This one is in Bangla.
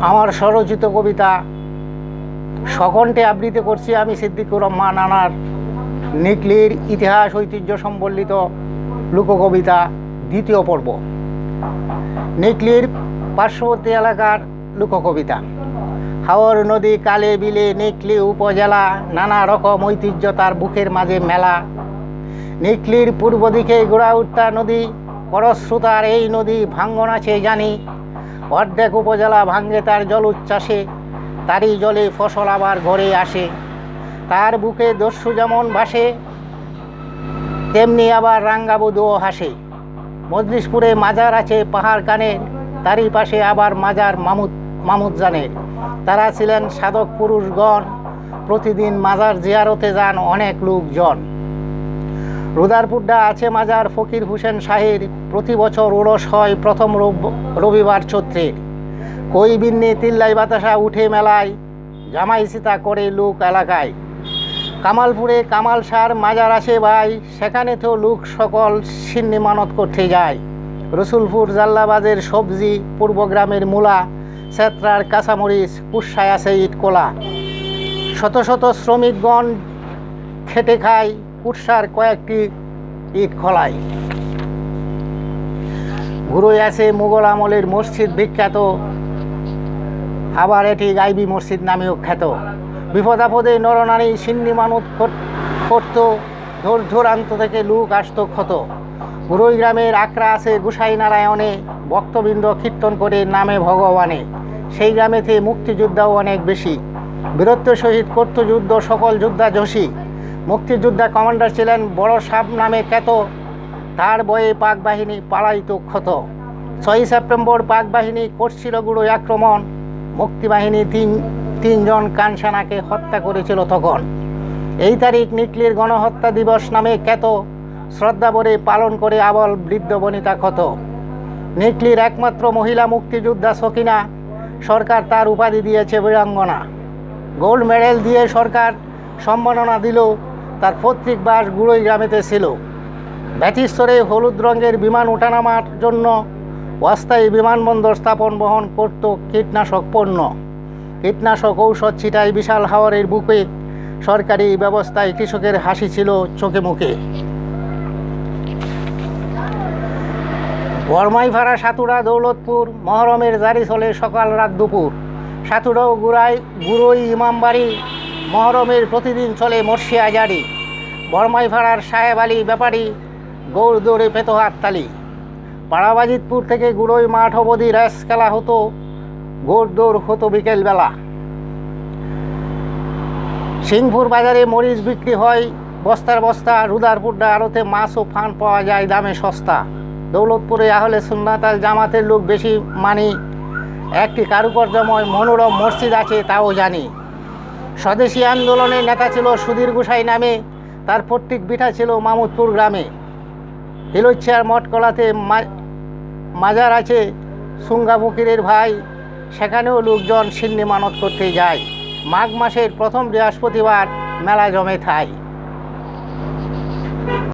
আমার স্বরচিত কবিতা সকণ্ঠে আবৃত্তি করছি আমি সিদ্দিকুর রহমান আনার নিকলির ইতিহাস ঐতিহ্য সম্বলিত লোককবিতা দ্বিতীয় পর্ব। নিকলির পার্শ্ববর্তী এলাকার লোককবিতা। হাওর নদী, কালে বিলে, নিকলি উপজেলা, নানা রকম ঐতিহ্য তার বুকের মাঝে মেলা। নিকলির পূর্ব দিকে গোড়াউত্তা নদী করস্রোতার এই নদী ভাঙ্গন আছে জানি। অর্ধেক উপজেলা ভাঙ্গে তার জল উচ্ছ্বাসে, তারই জলে ফসল আবার ঘরে আসে। তার বুকে দস্যু যেমন ভাসে, তেমনি আবার রাঙ্গাবুদুও হাসে। মজলিশপুরে মাজার আছে পাহাড় কানে, তারই পাশে আবার মাজার মামুদ মামুদ জানে তারা ছিলেন সাধক পুরুষগণ, প্রতিদিন মাজার জিয়ারতে যান অনেক লোকজন। রুদারপুড্ডা আছে মাজার ফকির হুসেন শাহের। প্রতি বছর ওরস হয় প্রথম রব- রবিবার চৈত্রের কই বিন্নি তিল্লাই বাতাসা উঠে মেলায়, জামাই সীতা করে লোক এলাকায়। কামালপুরে কামাল সার মাজার আসে ভাই সেখানে তো লোক সকল সিন্নি মানত করতে যায়। রসুলপুর জাল্লাবাজের সবজি পূর্বগ্রামের মূলা, সেত্রার কাঁচামরিচ, কুসায় আছে ইটকোলা শত শত শ্রমিকগণ খেটে খায় কুৎসার কয়েকটি ইট খোলায় ঘুরোয় আছে মুঘল আমলের মসজিদ বিখ্যাত। আবার এটি গাইবি মসজিদ নামেও খ্যাত। বিপদ আপদে নরনারী সিন্নি মানত করত ধর ধরান্ত থেকে লুক আসত ক্ষত। গুরুই গ্রামের আকরা আছে গুসাই নারায়ণে, ভক্তবৃন্দ কীর্তন করে নামে ভগবানে। সেই গ্রামেতে মুক্তিযোদ্ধাও অনেক বেশি। বীরত্ব সহিত করত যুদ্ধ সকল যোদ্ধা যশী মুক্তিযোদ্ধা কমান্ডার ছিলেন বড় সাপ নামে খ্যাত। তার বয়ে পাক বাহিনী পালাইত ক্ষত। ছয়ই সেপ্টেম্বর পাক বাহিনী করছিল গুঁড়ো আক্রমণ। মুক্তিবাহিনী তিন, তিনজন কানসানাকে হত্যা করেছিল তখন। এই তারিখ নিকলির গণহত্যা দিবস নামে খ্যাত। শ্রদ্ধাভরে পালন করে আবল বৃদ্ধ বনিতা ক্ষত। নিকলির একমাত্র মহিলা মুক্তিযোদ্ধা সকিনা। সরকার তার উপাধি দিয়েছে বীরাঙ্গনা। গোল্ড মেডেল দিয়ে সরকার সম্মাননা দিল তার পৈতৃক বাস গুড়োই গ্রামেতে ছিল। ব্যতিস্তরে হলুদ রঙের বিমান ওঠানামার জন্য অস্থায়ী বিমানবন্দর স্থাপন বহন করত কীটনাশক পণ্য। কীটনাশক ঔষধ ছিটায় বিশাল হাওয়ারের বুকে সরকারি ব্যবস্থায় কৃষকের হাসি ছিল চোখে মুখে। বর্মাইভাড়া সাতুরা দৌলতপুর, মহরমের জারি চলে সকাল রাত দুপুর। সাতুরাও গুড়াই গুড়োই ইমামবাড়ি মহরমের প্রতিদিন চলে মর্শিয়া জারি বর্মাইভাড়ার সাহেব আলী ব্যাপারী গৌর দৌড়ে পেত হাততালি। পাড়াবাজিতপুর থেকে গুড়োই মাঠ অবধি রেস খেলা হতো গৌর দৌড় হতো বিকেলবেলা। সিংপুর বাজারে মরিচ বিক্রি হয়, বস্তার বস্তা, রুদারপুরডা আড়তে মাছ ও ফান পাওয়া যায়, দামে সস্তা। দৌলতপুরে আহলে সুন্নাতাল জামাতের লোক বেশি মানি, একটি কারুকার্যময় মনোরম মসজিদ আছে, তাও জানি। স্বদেশী আন্দোলনের নেতা ছিল সুধীর গোসাই নামে, তার পৈতৃক বিঠা ছিল মামুদপুর গ্রামে। হিলোচ্ছিয়ার মঠকলাতে মাজার আছে, সুঙ্গা ফকিরের ভাই, সেখানেও লোকজন সিন্নি মানত করতে যায়। মাঘ মাসের প্রথম বৃহস্পতিবার মেলা জমে থায়।